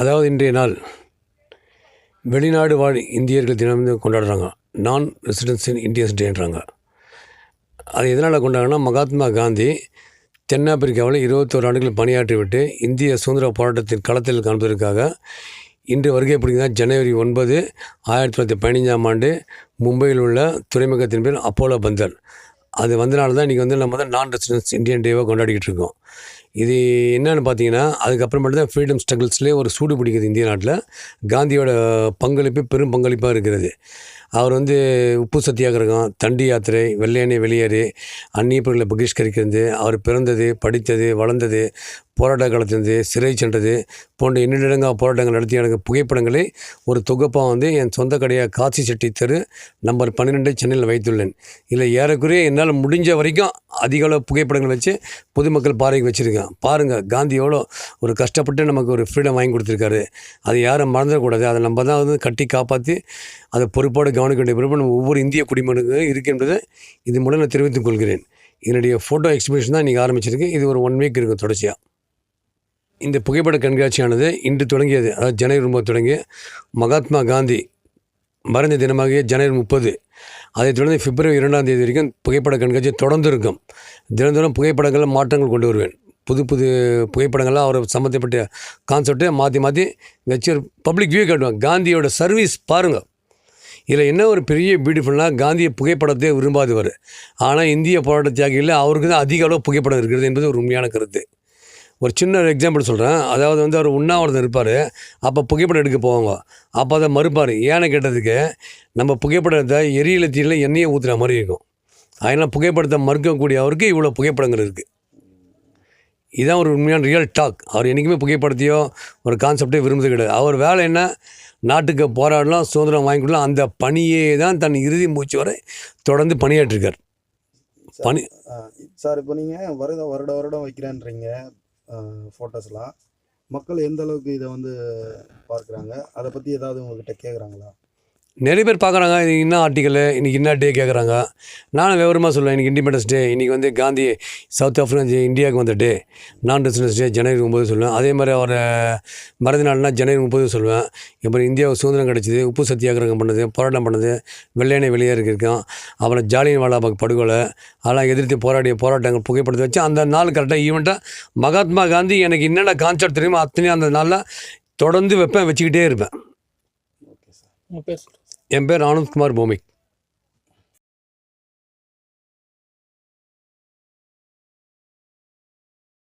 அதாவது இன்றைய நாள் வெளிநாடு வாழ் இந்தியர்கள் தினம் கொண்டாடுறாங்க. நான் ரெசிடென்ஸ் இன் இந்தியன்ஸ் டேன்றாங்க அது எதனால் கொண்டாடுறாங்கன்னா மகாத்மா காந்தி தென்னாப்பிரிக்காவில் இருபத்தோரு ஆண்டுகள் பணியாற்றி விட்டு இந்திய சுதந்திர போராட்டத்தின் களத்தில் காண்பதற்காக இன்று வருகை புரிந்தார் ஜனவரி ஒன்பது ஆயிரத்தி தொள்ளாயிரத்தி பதினஞ்சாம் ஆண்டு மும்பையில் உள்ள துறைமுகத்தின் பேர் அப்போலோ பந்தர் அது வந்தனால தான் இன்றைக்கி வந்து நம்ம தான் நான் ரெசிடென்ஸ் இந்தியன் டேவாக கொண்டாடிக்கிட்டு இருக்கோம். இது என்னென்னு பார்த்தீங்கன்னா அதுக்கப்புறமேட்டு தான் ஃப்ரீடம் ஸ்ட்ரகிள்ஸ்லேயே ஒரு சூடு பிடிக்குது இந்திய நாட்டில். காந்தியோட பங்களிப்பு பெரும் பங்களிப்பாக இருக்கிறது. அவர் வந்து உப்பு சத்தியாகிரகம் தண்டி யாத்திரை வெள்ளையனை வெளியேறு அந்நிய பொருளை பகிஷ்கரிக்கிறது அவர் பிறந்தது படித்தது வளர்ந்தது போராட்ட காலத்திலிருந்து சிறை சென்றது போன்ற எண்ணிடங்கா போராட்டங்கள் நடத்திய எனக்கு புகைப்படங்களை ஒரு தொகுப்பாக வந்து என் சொந்த கடையாக காசி செட்டி தெரு நம்பர் பன்னிரெண்டு சென்னையில் வைத்துள்ளேன். இதில் ஏறக்குறைய என்னால் முடிஞ்ச வரைக்கும் அதிக அளவு புகைப்படங்கள் வச்சு பொதுமக்கள் பார்வைக்கு வச்சுருக்கேன் பாருங்கள் காந்தி எவ்வளோ ஒரு கஷ்டப்பட்டு நமக்கு ஒரு ஃப்ரீடம் வாங்கி கொடுத்துருக்காரு. அதை யாரும் மறந்துடக்கூடாது. அதை நம்ம தான் வந்து கட்டி காப்பாற்றி அதை பொறுப்போடு கவனிக்க வேண்டிய பொறுப்பு நம்ம ஒவ்வொரு இந்திய குடிமகனுக்கு இருக்கின்றது இது மூலம் நான் தெரிவித்துக் கொள்கிறேன். என்னுடைய ஃபோட்டோ எக்ஸிபிஷன் தான் இன்றைக்கி ஆரம்பிச்சிருக்கு. இது ஒரு ஒன் வீக் இருக்கும் தொடர்ச்சியாக இந்த புகைப்பட கண்காட்சியானது இன்று தொடங்கியது. அதாவது ஜனவரி ஒன்பது தொடங்கி மகாத்மா காந்தி மறைந்த தினமாகிய ஜனவரி முப்பது. அதைத் தொடர்ந்து பிப்ரவரி இரண்டாம் தேதி வரைக்கும் புகைப்பட கண்காட்சி தொடர்ந்து இருக்கும் தினந்தோறும் புகைப்படங்களில் மாற்றங்கள் கொண்டு வருவேன். புது புது புகைப்படங்கள்லாம் அவர் சம்மந்தப்பட்ட கான்செப்ட்டை மாற்றி மாற்றி வச்சு ஒரு பப்ளிக் வியூ காட்டுவாங்க. காந்தியோட சர்வீஸ் பாருங்கள் இதில் என்ன ஒரு பெரிய பியூட்டிஃபுல்னால் காந்திய புகைப்படத்தை விரும்பாதவர். ஆனால் இந்திய போராட்ட தியாகிகளில் அவருக்கு தான் அதிக அளவு புகைப்படம் இருக்கிறது என்பது ஒரு உண்மையான கருத்து. ஒரு சின்ன எக்ஸாம்பிள் சொல்கிறேன் அதாவது வந்து அவர் உண்ணாவிரதம் இருப்பார். அப்போ புகைப்படம் எடுக்க போவாங்க. அப்போ அதை மறுப்பார். ஏன்னு கேட்டதுக்கு நம்ம புகைப்படத்தை எரியல தீயில் எண்ணெயை ஊற்றுற மாதிரி இருக்கும். அதனால் புகைப்படத்தை மறுக்கக்கூடிய அவருக்கு இவ்வளோ புகைப்படங்கள் இருக்குது இதுதான் ஒரு உண்மையான ரியல் டாக் அவர் என்றைக்குமே புகைப்படத்தையோ ஒரு கான்செப்டே விரும்புறது கிடையாது. அவர் வேலை என்ன? நாட்டுக்கு போராடலாம் சுதந்திரம் வாங்கி கொடுக்கலாம். அந்த பணியே தான் தன் இறுதி மூச்சு வரை தொடர்ந்து பணியாற்றிருக்கார் பணி சார் இப்போ நீங்கள் வருட வருட வருடம் வைக்கிறேன்றீங்க ஃபோட்டோஸ்லாம் மக்கள் எந்த அளவுக்கு இதை வந்து பார்க்குறாங்க? அதை பற்றி ஏதாவது உங்ககிட்ட கேட்குறாங்களா? நிறைய பேர் பார்க்குறாங்க இன்றைக்கி என்ன ஆர்டிக்கல் இன்றைக்கி என்ன டே கேட்குறாங்க நானும் விவரமாக சொல்லுவேன் இன்றைக்கி இண்டிபெண்டன்ஸ் டே இன்றைக்கி வந்து காந்தி சவுத் ஆஃப்ரிக்கா இந்தியாவுக்கு வந்த டே நான் ரெசிடென்ஸ் டே ஜனவரி ஒம்பது சொல்லுவேன். அதே மாதிரி அவர் மறந்த நாள்னா ஜனவரி முப்பது சொல்லுவேன். அப்புறம் இந்தியாவுக்கு சுதந்திரம் கிடச்சிது உப்பு சத்தியாகிரகம் பண்ணது போராட்டம் பண்ணது வெள்ளையனை வெளியேறிருக்கோம் அப்புறம் ஜாலியன் வாலாபாக் படுகொலை அதெல்லாம் எதிர்த்து போராடிய போராட்டங்கள் புகைப்படத்தை வச்சு அந்த நாள் கரெக்டாக ஈவெண்ட்டாக மகாத்மா காந்தி எனக்கு என்னென்ன கான்செப்ட் தெரியுமோ அத்தனையும் அந்த நாளில் தொடர்ந்து வைப்பேன் வச்சுக்கிட்டே இருப்பேன். என் பேர் ஆனந்த்குமார் பூமிக்